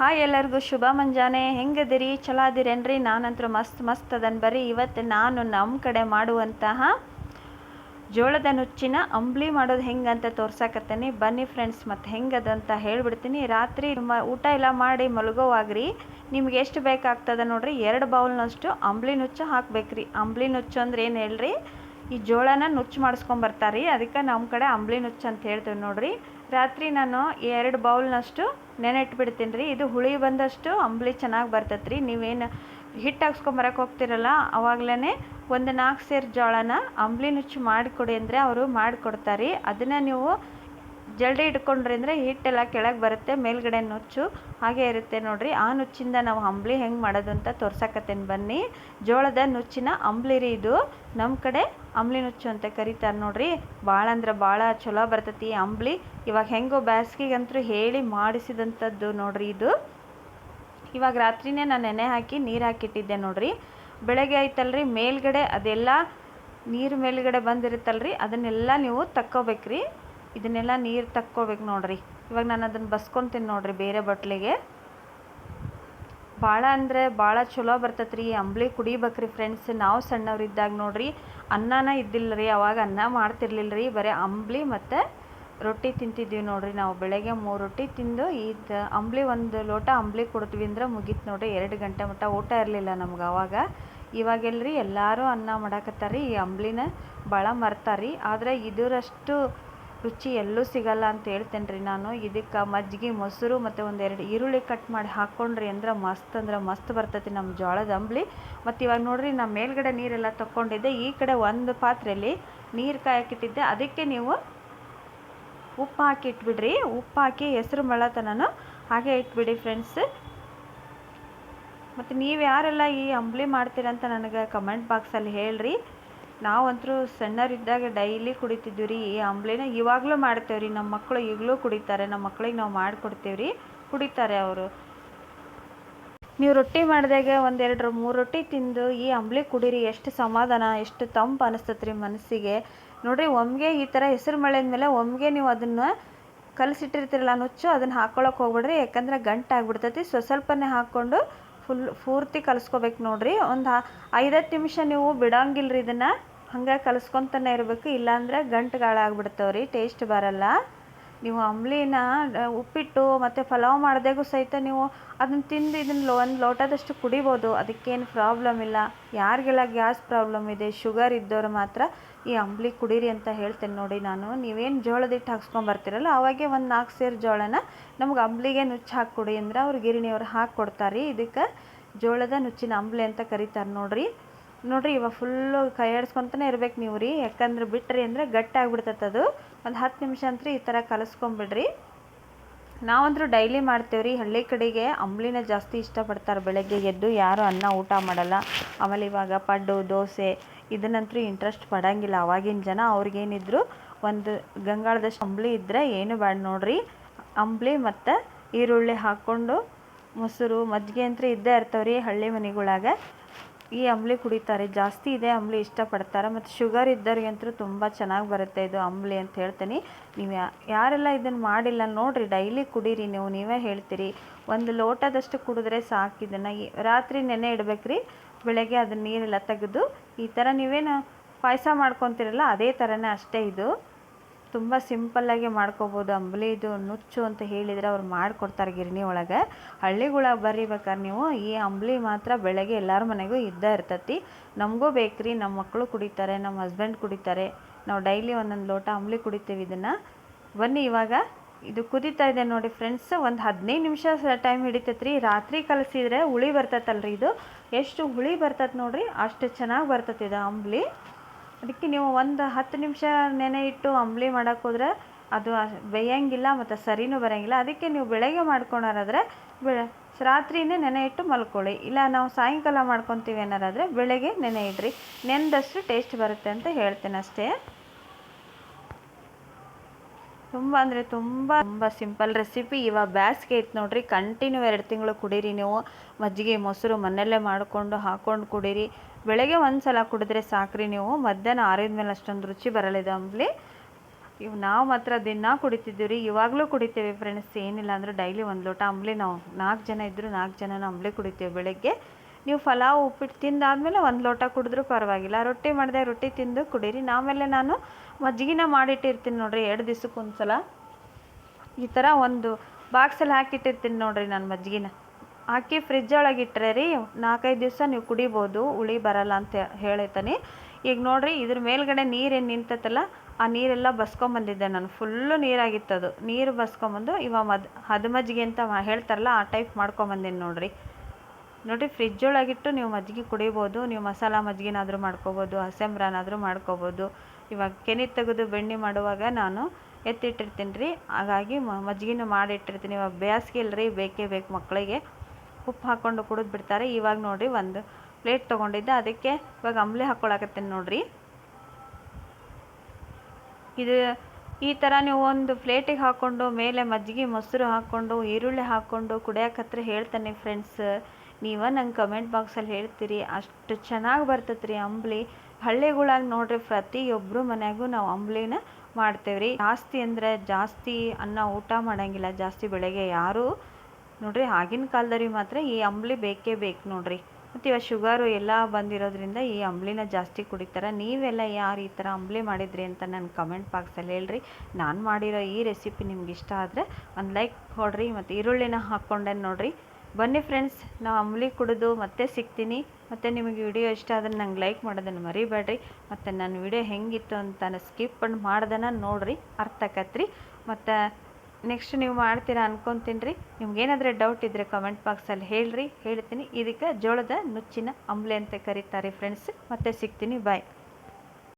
Hi ಎಲ್ಲರಿಗೂ ಶುಭ ಮುಂಜಾನೆ. ಹೆಂಗದಿರಿ? ಚಲೋ ಅದಿರೇನ್ರಿ ಮಸ್ತ್ ಮಸ್ತ್ ಅದನ್ ಬರ್ರಿ. ಇವತ್ತು ನಾನು ನಮ್ಮ ಕಡೆ ಮಾಡುವಂತಹ ಜೋಳದ ನುಚ್ಚಿನ ಅಂಬ್ಲಿ ಮಾಡೋದು ಹೆಂಗಂತ ತೋರ್ಸಾಕತ್ತೀನಿ. ಬನ್ನಿ ಫ್ರೆಂಡ್ಸ್, ಮತ್ತು ಹೆಂಗದಂತ ಹೇಳ್ಬಿಡ್ತೀನಿ. ರಾತ್ರಿ ಊಟ ಎಲ್ಲ ಮಾಡಿ ಮಲಗೋವಾಗ್ರಿ. ನಿಮ್ಗೆ ಎಷ್ಟು ಬೇಕಾಗ್ತದೆ ನೋಡ್ರಿ? ಎರಡು ಬೌಲ್ನಷ್ಟು ಅಂಬ್ಲಿ ನುಚ್ಚು ಹಾಕ್ಬೇಕ್ರಿ. ಅಂಬ್ಲಿ ನುಚ್ಚು ಅಂದ್ರೆ ಏನು ಹೇಳ್ರಿ? ಈ ಜೋಳನ ನುಚ್ಚು ಮಾಡಿಸ್ಕೊಂಬರ್ತಾರೆ ಅದಕ್ಕೆ ನಮ್ಮ ಕಡೆ ಅಂಬ್ಲಿ ನುಚ್ಚು ಅಂತ ಹೇಳ್ತೇವೆ ನೋಡ್ರಿ. ರಾತ್ರಿ ನಾನು ಎರಡು ಬೌಲ್ನಷ್ಟು ನೆನೆ ಇಟ್ಬಿಡ್ತೀನಿ ರೀ ಇದು ಹುಳಿ ಬಂದಷ್ಟು ಅಂಬ್ಲಿ ಚೆನ್ನಾಗಿ ಬರ್ತೈತೆ ರೀ ನೀವೇನು ಹಿಟ್ಟು ಹಾಕ್ಸ್ಕೊಂಬರಕ್ಕೆ ಹೋಗ್ತಿರಲ್ಲ ಅವಾಗಲೇ ಒಂದು ನಾಲ್ಕು ಸೇರು ಜೋಳನ ಅಂಬ್ಲಿ ನುಚ್ಚು ಮಾಡಿಕೊಡಿ ಅಂದರೆ ಅವರು ಮಾಡಿಕೊಡ್ತಾರೆ. ಅದನ್ನು ನೀವು ಜಲ್ದಿ ಇಟ್ಕೊಂಡ್ರಿ ಅಂದರೆ ಹಿಟ್ಟೆಲ್ಲ ಕೆಳಗೆ ಬರುತ್ತೆ, ಮೇಲ್ಗಡೆ ನುಚ್ಚು ಹಾಗೆ ಇರುತ್ತೆ ನೋಡ್ರಿ. ಆ ನುಚ್ಚಿಂದ ನಾವು ಅಂಬ್ಲಿ ಹೆಂಗೆ ಮಾಡೋದು ಅಂತ ತೋರ್ಸಕತ್ತೇನೆ ಬನ್ನಿ. ಜೋಳದ ನುಚ್ಚಿನ ಅಂಬ್ಲಿ ರೀ ಇದು. ನಮ್ಮ ಕಡೆ ಅಂಬ್ಲಿ ನುಚ್ಚು ಅಂತ ಕರೀತಾರೆ ನೋಡ್ರಿ. ಭಾಳ ಅಂದ್ರೆ ಭಾಳ ಚಲೋ ಬರ್ತೈತಿ ಅಂಬ್ಲಿ ಇವಾಗ ಹೆಂಗೋ ಬ್ಯಾಸ್ಗಿಗಂತೂ ಹೇಳಿ ಮಾಡಿಸಿದಂಥದ್ದು ನೋಡ್ರಿ ಇದು. ಇವಾಗ ರಾತ್ರಿನೇ ನಾನು ನೆನೆ ಹಾಕಿ ನೀರು ಹಾಕಿಟ್ಟಿದ್ದೆ ನೋಡ್ರಿ. ಬೆಳಗ್ಗೆ ಆಯ್ತಲ್ರಿ, ಮೇಲ್ಗಡೆ ಅದೆಲ್ಲ ನೀರು ಮೇಲ್ಗಡೆ ಬಂದಿರುತ್ತಲ್ರಿ, ಅದನ್ನೆಲ್ಲ ನೀವು ತಕ್ಕೋಬೇಕ್ರಿ. ಇದನ್ನೆಲ್ಲ ನೀರು ತಕ್ಕೋಬೇಕು ನೋಡ್ರಿ. ಇವಾಗ ನಾನು ಅದನ್ನು ಬಸ್ಕೊತೀನಿ ನೋಡ್ರಿ ಬೇರೆ ಬಟ್ಲಿಗೆ. ಭಾಳ ಅಂದರೆ ಭಾಳ ಚಲೋ ಬರ್ತೈತೆ ರೀ ಅಂಬ್ಲಿ ಕುಡಿಬೇಕ್ರಿ ಫ್ರೆಂಡ್ಸ್ ನಾವು ಸಣ್ಣವ್ರಿದ್ದಾಗ ನೋಡ್ರಿ, ಅನ್ನನ ಇದ್ದಿಲ್ಲ ರೀ ಅವಾಗ ಅನ್ನ ಮಾಡ್ತಿರ್ಲಿಲ್ಲ ರೀ ಬರೀ ಅಂಬ್ಲಿ ಮತ್ತು ರೊಟ್ಟಿ ತಿಂತಿದ್ದೀವಿ ನೋಡ್ರಿ ನಾವು. ಬೆಳಗ್ಗೆ ಮೂರು ರೊಟ್ಟಿ ತಿಂದು ಈ ಅಂಬ್ಲಿ ಒಂದು ಲೋಟ ಅಂಬ್ಲಿ ಕೊಡ್ತೀವಿ ಅಂದ್ರೆ ಮುಗೀತು ನೋಡ್ರಿ. ಎರಡು ಗಂಟೆ ಮಟ್ಟ ಊಟ ಇರಲಿಲ್ಲ ನಮ್ಗೆ ಅವಾಗ. ಇವಾಗೆಲ್ಲರಿ ಎಲ್ಲರೂ ಅನ್ನ ಮಾಡಾಕತ್ತಾರ ಈ ಅಂಬ್ಲಿನ ಭಾಳ ಮರ್ತಾರ್ರಿ. ಆದರೆ ಇದರಷ್ಟು ರುಚಿ ಎಲ್ಲೂ ಸಿಗಲ್ಲ ಅಂತ ಹೇಳ್ತೇನೆ ರೀ ನಾನು. ಇದಕ್ಕೆ ಮಜ್ಜಿಗೆ, ಮೊಸರು ಮತ್ತು ಒಂದೆರಡು ಈರುಳ್ಳಿ ಕಟ್ ಮಾಡಿ ಹಾಕ್ಕೊಂಡ್ರಿ ಅಂದ್ರೆ ಮಸ್ತ್ ಅಂದ್ರೆ ಮಸ್ತ್ ಬರ್ತೈತಿ ನಮ್ಮ ಜೋಳದ ಅಂಬ್ಲಿ. ಮತ್ತು ಇವಾಗ ನೋಡಿರಿ ನಾನು ಮೇಲ್ಗಡೆ ನೀರೆಲ್ಲ ತಗೊಂಡಿದ್ದೆ ಈ ಕಡೆ ಒಂದು ಪಾತ್ರೆಯಲ್ಲಿ ನೀರು ಕಾಯಕ್ಕಿಟ್ಟಿದ್ದೆ ಅದಕ್ಕೆ ನೀವು ಉಪ್ಪು ಹಾಕಿ ಇಟ್ಬಿಡ್ರಿ. ಉಪ್ಪು ಹಾಕಿ ಹೆಸರು ಮಳತನನು ಹಾಗೆ ಇಟ್ಬಿಡಿ ಫ್ರೆಂಡ್ಸ್ ಮತ್ತು ನೀವು ಯಾರೆಲ್ಲ ಈ ಅಂಬ್ಲಿ ಮಾಡ್ತೀರಂತ ನನಗೆ ಕಮೆಂಟ್ ಬಾಕ್ಸಲ್ಲಿ ಹೇಳ್ರಿ. ನಾವಂತರೂ ಸಣ್ಣರಿದ್ದಾಗ ಡೈಲಿ ಕುಡಿತಿದ್ವಿ ರೀ ಈ ಅಂಬ್ಲಿನ ಇವಾಗಲೂ ಮಾಡ್ತೇವೆ ರೀ ನಮ್ಮ ಮಕ್ಕಳು ಈಗಲೂ ಕುಡಿತಾರೆ ನಮ್ಮ ಮಕ್ಳಿಗೆ ನಾವು ಮಾಡಿಕೊಡ್ತೇವೆ ರೀ ಕುಡಿತಾರೆ ಅವರು. ನೀವು ರೊಟ್ಟಿ ಮಾಡಿದಾಗ ಒಂದೆರಡು ಮೂರು ರೊಟ್ಟಿ ತಿಂದು ಈ ಅಂಬ್ಲಿ ಕುಡೀರಿ, ಎಷ್ಟು ಸಮಾಧಾನ, ಎಷ್ಟು ತಂಪು ಅನಿಸ್ತೈತೆ ರೀ ಮನಸ್ಸಿಗೆ. ನೋಡಿರಿ, ಒಮ್ಗೆ ಈ ಥರ ಹೆಸರು ಮಳೆದ ಮೇಲೆ ಒಮ್ಗೆ ನೀವು ಅದನ್ನು ಕಲಸಿಟ್ಟಿರ್ತೀರಲ್ಲ ನುಚ್ಚು, ಅದನ್ನು ಹಾಕ್ಕೊಳಕ್ಕೆ ಹೋಗ್ಬಿಡ್ರಿ, ಯಾಕಂದ್ರೆ ಗಂಟು ಆಗ್ಬಿಡ್ತೈತಿ ಸ್ವ ಸ್ವಲ್ಪನೇ ಹಾಕ್ಕೊಂಡು ಫುಲ್ ಪೂರ್ತಿ ಕಲಿಸ್ಕೋಬೇಕು ನೋಡಿರಿ. ಒಂದು ಐದತ್ತು ನಿಮಿಷ ನೀವು ಬಿಡೋಂಗಿಲ್ಲ ರೀ ಇದನ್ನು. ಹಂಗೆ ಕಲಿಸ್ಕೊತಾನೆ ಇರಬೇಕು. ಇಲ್ಲಾಂದ್ರೆ ಗಂಟುಗಳಾಗ್ಬಿಡ್ತಾವೆ ರೀ ಟೇಸ್ಟ್ ಬರಲ್ಲ. ನೀವು ಅಂಬ್ಲಿನ ಉಪ್ಪಿಟ್ಟು ಮತ್ತು ಪಲಾವ್ ಮಾಡಿದಾಗೂ ಸಹಿತ ನೀವು ಅದನ್ನ ತಿಂದು ಇದನ್ನು ಒಂದು ಲೋಟದಷ್ಟು ಕುಡಿಬೋದು. ಅದಕ್ಕೇನು ಪ್ರಾಬ್ಲಮ್ ಇಲ್ಲ. ಯಾರಿಗೆಲ್ಲ ಗ್ಯಾಸ್ ಪ್ರಾಬ್ಲಮ್ ಇದೆ, ಶುಗರ್ ಇದ್ದವ್ರು ಮಾತ್ರ ಈ ಅಂಬ್ಲಿ ಕುಡೀರಿ ಅಂತ ಹೇಳ್ತೇನೆ ನೋಡಿ ನಾನು. ನೀವೇನು ಜೋಳದ ಹಿಟ್ಟು ಹಾಕ್ಸ್ಕೊಂಬರ್ತೀರಲ್ಲ ಅವಾಗೆ ಒಂದು ನಾಲ್ಕು ಸೇರು ಜೋಳನ ನಮ್ಗೆ ಅಂಬ್ಲಿಗೆ ನುಚ್ಚು ಹಾಕ್ಕೊಡಿ ಅಂದ್ರೆ ಅವ್ರು ಗಿರಣಿಯವ್ರು ಹಾಕ್ಕೊಡ್ತಾರೆ. ಇದಕ್ಕೆ ಜೋಳದ ನುಚ್ಚಿನ ಅಂಬ್ಲಿ ಅಂತ ಕರೀತಾರೆ ನೋಡಿರಿ. ನೋಡಿರಿ ಇವಾಗ ಫುಲ್ಲು ಕೈಯಾಡಿಸ್ಕೊತಾನೆ ಇರ್ಬೇಕು ನೀವು ರೀ. ಯಾಕಂದ್ರೆ ಬಿಟ್ರಿ ಅಂದರೆ ಗಟ್ಟಿ ಅದು. ಒಂದು ಹತ್ತು ನಿಮಿಷ ಅಂತೂ ಈ ಥರ ಕಲಸ್ಕೊಂಬಿಡ್ರಿ. ನಾವಂದ್ರೂ ಡೈಲಿ ಮಾಡ್ತೇವೆ ರೀ ಹಳ್ಳಿ ಕಡೆಗೆ ಅಂಬ್ಲಿನ ಜಾಸ್ತಿ ಇಷ್ಟಪಡ್ತಾರೆ ಬೆಳಗ್ಗೆ ಎದ್ದು. ಯಾರು ಅನ್ನ ಊಟ ಮಾಡಲ್ಲ. ಆಮೇಲೆ ಇವಾಗ ಪಡ್ಡು, ದೋಸೆ ಇದನ್ನಂತೂ ಇಂಟ್ರೆಸ್ಟ್ ಪಡಂಗಿಲ್ಲ. ಅವಾಗಿನ ಜನ ಅವ್ರಿಗೇನಿದ್ರು ಒಂದು ಗಂಗಾಳದಷ್ಟು ಅಂಬ್ಲಿ ಇದ್ದರೆ ಏನು ಬೇಡ ನೋಡ್ರಿ. ಅಂಬ್ಲಿ ಮತ್ತು ಈರುಳ್ಳಿ ಹಾಕ್ಕೊಂಡು, ಮೊಸರು, ಮಜ್ಜಿಗೆ ಅಂತೂ ಇದ್ದೇ ಇರ್ತಾವ್ರಿ ಹಳ್ಳಿ ಮನೆಗಳಾಗ. ಈ ಅಂಬ್ಲಿ ಕುಡಿತಾರೆ. ಜಾಸ್ತಿ ಇದೆ ಅಂಬ್ಲಿ ಇಷ್ಟಪಡ್ತಾರೆ. ಮತ್ತು ಶುಗರ್ ಇದ್ದವ್ರಿಗಂತೂ ತುಂಬ ಚೆನ್ನಾಗಿ ಬರುತ್ತೆ ಇದು ಅಂಬ್ಲಿ ಅಂತ ಹೇಳ್ತೀನಿ. ನೀವು ಯಾರೆಲ್ಲ ಇದನ್ನು ಮಾಡಿಲ್ಲ, ನೋಡಿರಿ, ಡೈಲಿ ಕುಡೀರಿ ನೀವು, ನೀವೇ ಹೇಳ್ತೀರಿ. ಒಂದು ಲೋಟದಷ್ಟು ಕುಡಿದ್ರೆ ಸಾಕು ಇದನ್ನು. ರಾತ್ರಿ ನೆನೆ ಇಡ್ಬೇಕ್ರಿ, ಬೆಳಗ್ಗೆ ಅದನ್ನ ನೀರೆಲ್ಲ ತೆಗೆದು. ಈ ಥರ ನೀವೇನು ಪಾಯಸ ಮಾಡ್ಕೊತಿರಲ್ಲ, ಅದೇ ಥರನೇ ಅಷ್ಟೇ ಇದು. ತುಂಬ ಸಿಂಪಲ್ಲಾಗಿ ಮಾಡ್ಕೋಬೋದು ಇದು ನುಚ್ಚು ಅಂತ ಹೇಳಿದರೆ ಅವ್ರು ಮಾಡಿಕೊಡ್ತಾರೆ ಗಿರಣಿ ಒಳಗೆ. ಹಳ್ಳಿಗಳಾಗ ಬರಿಬೇಕಾರೆ ನೀವು ಈ ಅಂಬಲಿ ಮಾತ್ರ ಬೆಳಗ್ಗೆ ಎಲ್ಲರ ಮನೆಗೂ ಇದ್ದೇ ಇರ್ತೈತಿ. ನಮಗೂ ಬೇಕ್ರಿ ನಮ್ಮ ಮಕ್ಕಳು ಕುಡಿತಾರೆ ನಮ್ಮ ಹಸ್ಬೆಂಡ್ ಕುಡಿತಾರೆ. ನಾವು ಡೈಲಿ ಒಂದೊಂದು ಲೋಟ ಅಂಬ್ಲಿ ಕುಡಿತೀವಿ ಇದನ್ನು. ಬನ್ನಿ ಇವಾಗ, ಇದು ಕುದೀತಾ ಇದೆ ನೋಡಿ ಫ್ರೆಂಡ್ಸ್ ಒಂದು ಹದಿನೈದು ನಿಮಿಷ ಟೈಮ್ ಹಿಡಿತೈತೆ ರೀ ರಾತ್ರಿ ಕಲಸಿದ್ರೆ ಹುಳಿ ಬರ್ತೈತಲ್ರಿ ಇದು. ಎಷ್ಟು ಹುಳಿ ಬರ್ತೈತೆ ನೋಡಿರಿ, ಅಷ್ಟು ಚೆನ್ನಾಗಿ ಬರ್ತೈತೆ ಇದು ಅಂಬ್ಲಿ. ಅದಕ್ಕೆ ನೀವು ಒಂದು ಹತ್ತು ನಿಮಿಷ ನೆನೆ ಇಟ್ಟು ಅಂಬಲಿ ಮಾಡೋಕೆ ಹೋದ್ರೆ ಅದು ಬೇಯಂಗಿಲ್ಲ ಮತ್ತು ಸರಿನೂ ಬರೋಂಗಿಲ್ಲ. ಅದಕ್ಕೆ ನೀವು ಬೆಳಗ್ಗೆ ಮಾಡ್ಕೊಳೋರಾದರೆ ಬೆಳ ರಾತ್ರಿನೇ ನೆನೆ ಇಟ್ಟು ಮಲ್ಕೊಳ್ಳಿ. ಇಲ್ಲ ನಾವು ಸಾಯಂಕಾಲ ಮಾಡ್ಕೊತೀವಿ ಏನಾರಾದರೆ ಬೆಳಗ್ಗೆ ನೆನೆ ಇಡ್ರಿ. ನೆನೆದಷ್ಟು ಟೇಸ್ಟ್ ಬರುತ್ತೆ ಅಂತ ಹೇಳ್ತೇನೆ ಅಷ್ಟೇ. ತುಂಬ ಅಂದರೆ ತುಂಬ ತುಂಬ ಸಿಂಪಲ್ ರೆಸಿಪಿ ಇವಾಗ ಬ್ಯಾಸ್ಗೆ ಐತೆ ನೋಡ್ರಿ ಕಂಟಿನ್ಯೂ ಎರಡು ತಿಂಗಳು ಕುಡೀರಿ ನೀವು. ಮಜ್ಜಿಗೆ, ಮೊಸರು ಮನೆಯಲ್ಲೇ ಮಾಡಿಕೊಂಡು ಹಾಕ್ಕೊಂಡು ಕುಡೀರಿ. ಬೆಳಗ್ಗೆ ಒಂದು ಸಲ ಕುಡಿದ್ರೆ ಸಾಕ್ರಿ ನೀವು. ಮಧ್ಯಾಹ್ನ ಆರಿದ ಮೇಲೆ ಅಷ್ಟೊಂದು ರುಚಿ ಬರಲ್ಲ ಇದು ಅಂಬ್ಲಿ. ಇವು ನಾವು ಮಾತ್ರ ದಿನ ಕುಡಿತಿದ್ದೀವಿ ರೀ ಇವಾಗಲೂ ಕುಡಿತೇವೆ ಫ್ರೆಂಡ್ಸ್ ಏನಿಲ್ಲ ಅಂದ್ರೆ ಡೈಲಿ ಒಂದು ಲೋಟ ಅಂಬ್ಲಿ ನಾವು ನಾಲ್ಕು ಜನ ಇದ್ದರೂ ನಾಲ್ಕು ಜನ ಅಂಬ್ಲಿ ಕುಡಿತೇವೆ ಬೆಳಗ್ಗೆ. ನೀವು ಪಲಾವ್ ಉಪ್ಪಿಟ್ಟು ತಿಂದಾದಮೇಲೆ ಒಂದು ಲೋಟ ಕುಡಿದ್ರು ಪರವಾಗಿಲ್ಲ. ರೊಟ್ಟಿ ಮಾಡಿದೆ ರೊಟ್ಟಿ ತಿಂದು ಕುಡೀರಿ. ಆಮೇಲೆ ನಾನು ಮಜ್ಜಿಗೆನ ಮಾಡಿಟ್ಟಿರ್ತೀನಿ ನೋಡಿರಿ, ಎರಡು ದಿವ್ಸಕ್ಕೆ ಒಂದು ಸಲ ಈ ಥರ ಒಂದು ಬಾಕ್ಸಲ್ಲಿ ಹಾಕಿಟ್ಟಿರ್ತೀನಿ ನೋಡಿರಿ ನಾನು ಮಜ್ಜಿಗೆನ. ಹಾಕಿ ಫ್ರಿಜ್ ಒಳಗೆ ಇಟ್ಟರೆ ರೀ ನಾಲ್ಕೈದು ದಿವಸ ನೀವು ಕುಡಿಬೋದು, ಹುಳಿ ಬರಲ್ಲ ಅಂತ ಹೇಳ್ತಾನೆ. ಈಗ ನೋಡಿರಿ ಇದ್ರ ಮೇಲ್ಗಡೆ ನೀರೇನು ನಿಂತೈತಲ್ಲ, ಆ ನೀರೆಲ್ಲ ಬಸ್ಕೊಂಬಂದಿದ್ದೆ ನಾನು. ಫುಲ್ಲು ನೀರಾಗಿತ್ತದು. ನೀರು ಬಸ್ಕೊಂಬಂದು ಇವಾಗ ಮದ್, ಹದ್ ಮಜ್ಜಿಗೆ ಅಂತ ಹೇಳ್ತಾರಲ್ಲ, ಆ ಟೈಪ್ ಮಾಡ್ಕೊಂಬಂದೀನಿ ನೋಡಿರಿ. ನೋಡಿರಿ ಫ್ರಿಜ್ ಒಳಗಿಟ್ಟು ನೀವು ಮಜ್ಜಿಗೆ ಕುಡಿಬೋದು, ನೀವು ಮಸಾಲ ಮಜ್ಜಿಗೆನಾದರೂ ಮಾಡ್ಕೋಬೋದು, ಹಸೆಮ್ರಾನಾದರೂ ಮಾಡ್ಕೋಬೋದು. ಇವಾಗ ಕೆನೆ ತೆಗೆದು ಬೆಣ್ಣೆ ಮಾಡುವಾಗ ನಾನು ಎತ್ತಿಟ್ಟಿರ್ತೀನಿ ರೀ. ಹಾಗಾಗಿ ಮಜ್ಜಿಗೆನೂ ಮಾಡಿಟ್ಟಿರ್ತೀನಿ. ಇವಾಗ ಬೇಸಿಗೆ ರೀ ಬೇಕೇ ಬೇಕು ಮಕ್ಕಳಿಗೆ. ಉಪ್ಪು ಹಾಕ್ಕೊಂಡು ಕುಡಿದು ಬಿಡ್ತಾರೆ. ಇವಾಗ ನೋಡಿರಿ ಒಂದು ಪ್ಲೇಟ್ ತೊಗೊಂಡಿದ್ದೆ. ಅದಕ್ಕೆ ಇವಾಗ ಅಂಬ್ಲಿ ಹಾಕ್ಕೊಳಕತ್ತೀನಿ ನೋಡಿರಿ. ಇದು ಈ ಥರ ನೀವು ಒಂದು ಪ್ಲೇಟಿಗೆ ಹಾಕ್ಕೊಂಡು ಮೇಲೆ ಮಜ್ಜಿಗೆ, ಮೊಸರು ಹಾಕ್ಕೊಂಡು ಈರುಳ್ಳಿ ಹಾಕ್ಕೊಂಡು ಕುಡಿಯೋಕತ್ರ ಹೇಳ್ತಾನೆ ಫ್ರೆಂಡ್ಸ್ ನೀವ ನಂಗೆ ಕಮೆಂಟ್ ಬಾಕ್ಸಲ್ಲಿ ಹೇಳ್ತೀರಿ. ಅಷ್ಟು ಚೆನ್ನಾಗಿ ಬರ್ತೈತೆ ರೀ ಅಂಬ್ಲಿ. ಹಳ್ಳಿಗಳಾಗ ನೋಡ್ರಿ ಪ್ರತಿಯೊಬ್ಬರು ಮನ್ಯಾಗೂ ನಾವು ಅಂಬ್ಲಿನ ಮಾಡ್ತೇವೆ ರೀ ಜಾಸ್ತಿ ಅಂದರೆ ಜಾಸ್ತಿ ಅನ್ನ ಊಟ ಮಾಡಂಗಿಲ್ಲ ಜಾಸ್ತಿ ಬೆಳಗ್ಗೆ ಯಾರು. ನೋಡ್ರಿ ಆಗಿನ ಕಾಲದಲ್ಲಿ ಮಾತ್ರ ಈ ಅಂಬ್ಲಿ ಬೇಕೇ ಬೇಕು ನೋಡ್ರಿ. ಮತ್ತು ಇವಾಗ ಶುಗರು ಎಲ್ಲ ಬಂದಿರೋದ್ರಿಂದ ಈ ಅಂಬ್ಲಿನ ಜಾಸ್ತಿ ಕುಡಿತಾರೆ. ನೀವೆಲ್ಲ ಯಾರು ಈ ಥರ ಅಂಬ್ಲಿ ಮಾಡಿದ್ರಿ ಅಂತ ನನ್ನ ಕಮೆಂಟ್ ಬಾಕ್ಸಲ್ಲಿ ಹೇಳ್ರಿ. ನಾನು ಮಾಡಿರೋ ಈ ರೆಸಿಪಿ ನಿಮ್ಗೆ ಇಷ್ಟ ಆದರೆ ಒಂದು ಲೈಕ್ ಕೊಡ್ರಿ ಮತ್ತು ಈರುಳ್ಳಿನ ಹಾಕ್ಕೊಂಡೆ ನೋಡಿರಿ. ಬನ್ನಿ ಫ್ರೆಂಡ್ಸ್ ನಾವು ಅಂಬ್ಲಿ ಕುಡಿದು ಮತ್ತೆ ಸಿಗ್ತೀನಿ. ಮತ್ತು ನಿಮಗೆ ವಿಡಿಯೋ ಇಷ್ಟ ಆದರೆ ನಂಗೆ ಲೈಕ್ ಮಾಡೋದನ್ನು ಮರಿಬೇಡ್ರಿ. ಮತ್ತು ನನ್ನ ವಿಡಿಯೋ ಹೆಂಗಿತ್ತು ಅಂತ ಸ್ಕಿಪ್ ಮಾಡ್ದನ ನೋಡಿರಿ ಅರ್ಥ ಆಕತ್ರಿ ಮತ್ತು ನೆಕ್ಸ್ಟ್ ನೀವು ಮಾಡ್ತೀರಾ ಅನ್ಕೊತೀನಿ ರೀ. ನಿಮ್ಗೇನಾದರೂ ಡೌಟ್ ಇದ್ದರೆ ಕಮೆಂಟ್ ಬಾಕ್ಸಲ್ಲಿ ಹೇಳ್ರಿ. ಹೇಳ್ತೀನಿ. ಇದಕ್ಕೆ ಜೋಳದ ನುಚ್ಚಿನ ಅಂಬ್ಲೆ ಅಂತ ಕರೀತಾರೆ ಫ್ರೆಂಡ್ಸ್ ಮತ್ತೆ ಸಿಗ್ತೀನಿ. ಬಾಯ್